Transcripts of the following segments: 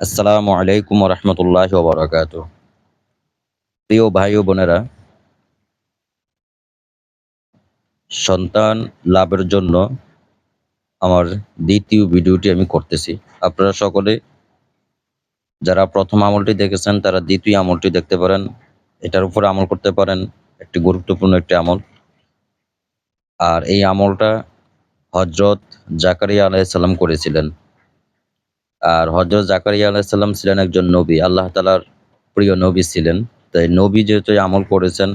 আসসালামু আলাইকুম রহমতুল্লাহ বরকাত প্রিয় ভাই ও বোনেরা, সন্তান লাভের জন্য আমার দ্বিতীয় ভিডিওটি আমি করতেছি। আপনারা সকলে যারা প্রথম আমলটি দেখেছেন, তারা দ্বিতীয় আমলটি দেখতে পারেন। এটার উপর আমল করতে পারেন, একটি গুরুত্বপূর্ণ একটি আমল। আর এই আমলটা হজরত জাকারিয়া আলাইসাল্লাম করেছিলেন। আর হজরত জাকারিয়া আলাইসাল্লাম ছিলেন একজন নবী আল্লাহ তালার প্রিয় নবী ছিলেন তাই নবী যেহেতু এই আমল করেছেন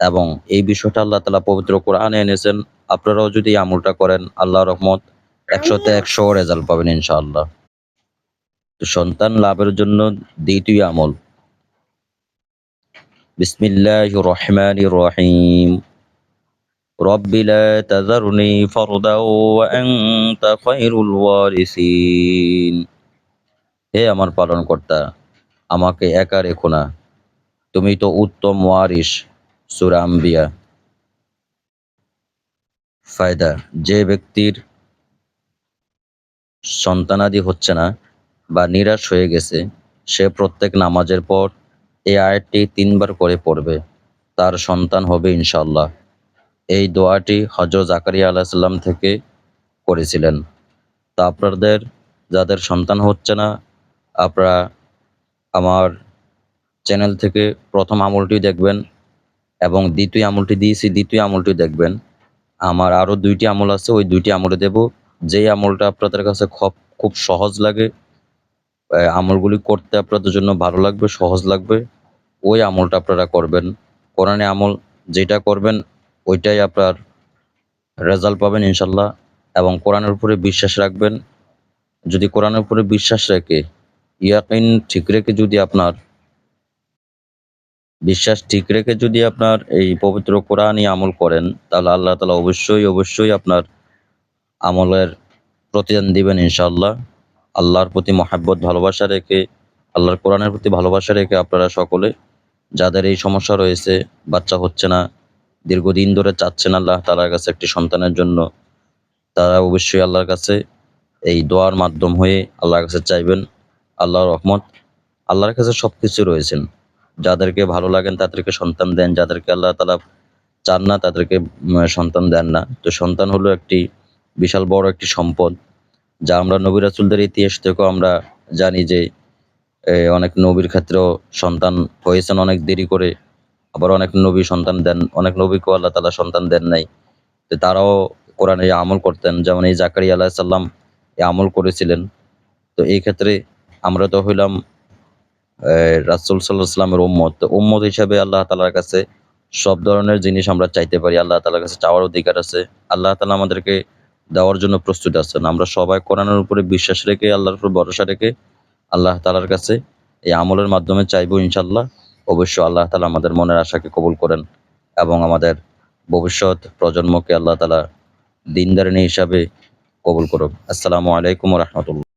এবং এই বিষয়টা আল্লাহ তালা পবিত্র কোরআনে এনেছেন আপনারাও যদি এই আমলটা করেন আল্লাহ রহমত একশোতে একশো রেজাল্ট পাবেন ইনশাআল্লাহ তো সন্তান লাভের জন্য দ্বিতীয় আমল বিসমিল্লাহ রহমান রহিম رب لا تذرني فردا وأنت خير الوارثين হে আমার পালনকর্তা, আমাকে একা রেখো না। তুমি তো উত্তম ওয়ারিস সূরা আম্বিয়া। ফায়দা, যে ব্যক্তির সন্তানাদি হচ্ছে না বা নিরাশ হয়ে গেছে, সে প্রত্যেক নামাজের পর এই আয়াতটি তিনবার করে পড়বে। তার সন্তান হবে ইনশাল্লাহ এই দোয়াটি হজরত জাকারিয়া আলাহিসাল্লাম থেকে করেছিলেন। তা আপনাদের, যাদের সন্তান হচ্ছে না আপনারা আমার চ্যানেল থেকে প্রথম আমলটি দেখবেন এবং দ্বিতীয় আমলটি দিয়েছি, দ্বিতীয় আমলটি দেখবেন। আমার আরও দুইটি আমল আছে, ওই দুইটি আমলে দেব। যেই আমলটা আপনাদের কাছে খুব খুব সহজ লাগে আমলগুলি করতে আপনাদের জন্য ভালো লাগবে, সহজ লাগবে, ওই আমলটা আপনারা করবেন। কোরআনে আমল যেটা করবেন, ওইটাই আপনার রেজাল্ট পাবেন ইনশাল্লাহ। এবং কোরআনের উপরে বিশ্বাস রাখবেন। যদি কোরআনের উপরে বিশ্বাস রেখে ইয়াকিন ঠিক রেখে যদি আপনার, বিশ্বাস ঠিক রেখে যদি আপনার এই পবিত্র কোরআনই আমল করেন, তাহলে আল্লাহ তালা অবশ্যই অবশ্যই আপনার আমলের প্রতিদান দিবেন ইনশাল্লাহ আল্লাহর প্রতি মহাব্বত, ভালোবাসা রেখে, আল্লাহর কোরআনের প্রতি ভালোবাসা রেখে আপনারা সকলে, যাদের এই সমস্যা রয়েছে, বাচ্চা হচ্ছে না, দীর্ঘদিন ধরে চাচ্ছেন আল্লাহ তালার কাছে একটি সন্তানের জন্য, তারা অবশ্যই আল্লাহর কাছে এই দোয়ার মাধ্যম হয়ে আল্লাহর কাছে চাইবেন। আল্লাহর রহমত, আল্লাহর কাছে সব কিছু রয়েছেন। যাদেরকে ভালো লাগেন, তাদেরকে সন্তান দেন। যাদেরকে আল্লাহ তালা চান না, তাদেরকে সন্তান দেন না। তো সন্তান হলো একটি বিশাল বড় একটি সম্পদ, যা আমরা নবী রাসুলদের ইতিহাস থেকেও আমরা জানি যে অনেক নবীর ক্ষেত্রেও সন্তান হয়েছেন অনেক দেরি করে। আবার অনেক নবী সন্তান দেন, অনেক নবীকেও আল্লাহ তালা সন্তান দেন নাই। তো তারাও কোরআনে আমল করতেন, যেমন এই জাকারি আলাহ সাল্লাম আমল করেছিলেন। তো এই ক্ষেত্রে আমরা তো হইলাম রাসুল সাল্লাহ সাল্লামের উম্মত। উম্মত হিসাবে আল্লাহ তালার কাছে সব ধরনের জিনিস আমরা চাইতে পারি। আল্লাহ তালার কাছে চাওয়ার অধিকার আছে। আল্লাহ তালা আমাদেরকে দেওয়ার জন্য প্রস্তুত আছেন। আমরা সবাই কোরআনের উপরে বিশ্বাস রেখে, আল্লাহর উপর ভরসা রেখে আল্লাহ তালার কাছে এই আমলের মাধ্যমে চাইব ইনশাল্লাহ অবশ্য আল্লাহ তালা আমাদের মনের আশাকে কবুল করেন এবং আমাদের ভবিষ্যৎ প্রজন্মকে আল্লাহ তালা দিনদারিনী হিসাবে কবুল করুক। আসসালামু আলাইকুম রহমতুল্লাহ।